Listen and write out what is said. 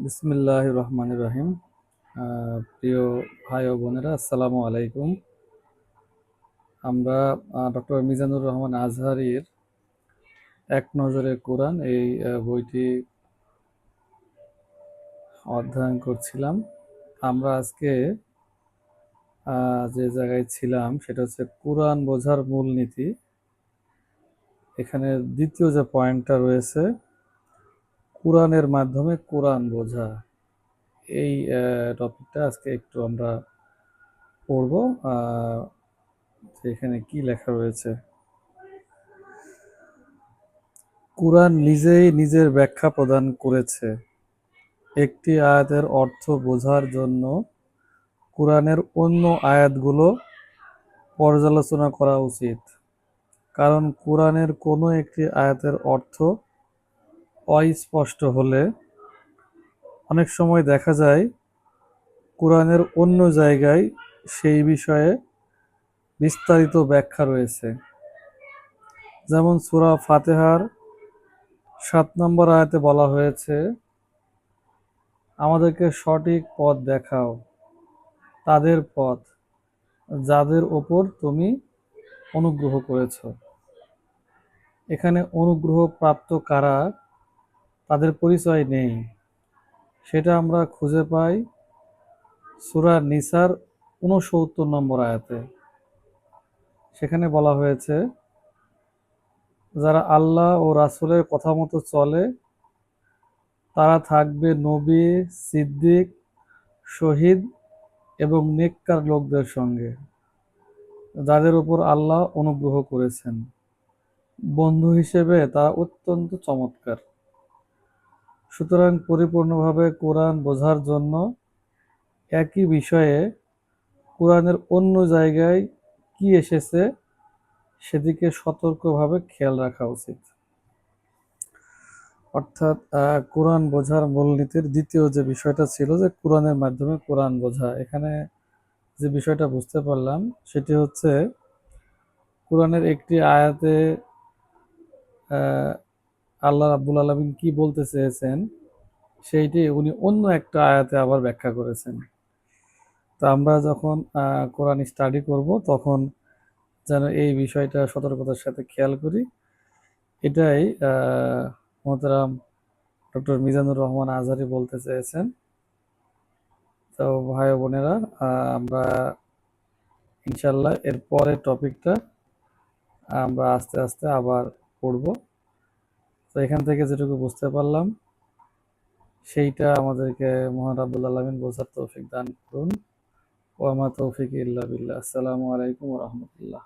বিসমিল্লাহ রহমান রহিম। প্রিয় ভাই ও বোনেরা, আসসালামু আলাইকুম। আমরা ডক্টর মিজানুর রহমান আজহারির এক নজরে কোরআন এই বইটি অধ্যয়ন করছিলাম। আমরা আজকে যে জায়গায় ছিলাম সেটা হচ্ছে কোরআন বোঝার মূলনীতি। এখানে দ্বিতীয় যে পয়েন্টটা রয়েছে কোরআনের মাধ্যমে কোরআন বোঝা। এই টপিকটা আজকে একটু আমরা পড়ব। এখানে কি লেখা রয়েছে? কুরআন নিজেই নিজের ব্যাখ্যা প্রদান করেছে। একটি আয়াতের অর্থ বোঝার জন্য কুরআনের অন্য আয়াতগুলো পর্যালোচনা করা উচিত। কারণ কোরআনের কোনো একটি আয়াতের অর্থ অস্পষ্ট হলে অনেক সময় দেখা যায় কোরআনের অন্য জায়গায় সেই বিষয়ে বিস্তারিত ব্যাখ্যা রয়েছে। যেমন সুরা ফাতেহার সাত নম্বর আয়াতে বলা হয়েছে, আমাদেরকে সঠিক পথ দেখাও, তাদের পথ, যাদের ওপর তুমি অনুগ্রহ করেছ। এখানে অনুগ্রহ প্রাপ্ত কারা? তাদের পরিচয় নেই। সেটা আমরা খুঁজে পাই সূরা নিসার উনসত্তর নম্বর আয়াতে। সেখানে বলা হয়েছে, যারা আল্লাহ ও রাসূলের কথা মতো চলে, তারা থাকবে নবী, সিদ্দিক, শহীদ এবং নেককার লোকদের সঙ্গে, যাদের উপর আল্লাহ অনুগ্রহ করেছেন। বন্ধু হিসেবে তারা অত্যন্ত চমৎকার। সুতরাং পরিপূর্ণভাবে কোরআন বোঝার জন্য একই বিষয়ে কোরআনের অন্য জায়গায় কি এসেছে সেদিকে সতর্কভাবে খেয়াল রাখা উচিত। অর্থাৎ কোরআন বোঝার মূলনীতির দ্বিতীয় যে বিষয়টা ছিল যে কোরআনের মাধ্যমে কোরআন বোঝা, এখানে যে বিষয়টা বুঝতে পারলাম সেটি হচ্ছে, কোরআনের একটি আয়াতে আল্লাহ রাব্বুল আলামিন কি বলতে চেয়েছেন? সেইটি উনি অন্য একটা আয়াতে আবার ব্যাখ্যা করেছেন। তো আমরা যখন কোরআন স্টাডি করব, তখন যেন এই বিষয়টা সতর্কতার সাথে খেয়াল করি। এটাই মোহতারাম ডক্টর মিজানুর রহমান আজহারি বলতে চেয়েছেন। তো ভাই বোনেরা আমরা ইনশাল্লাহ এর পরের টপিকটা আমরা আস্তে আস্তে আবার পড়ব। তো এখান থেকে যেটুকু বুঝতে পারলাম, সেইটা আমাদেরকে মহান রাব্বুল আলমিন বোঝার তৌফিক দান করুন। ওয়ামা তৌফিক ইল্লা বিল্লাহ। আসসালামু আলাইকুম রাহমাতুল্লাহ।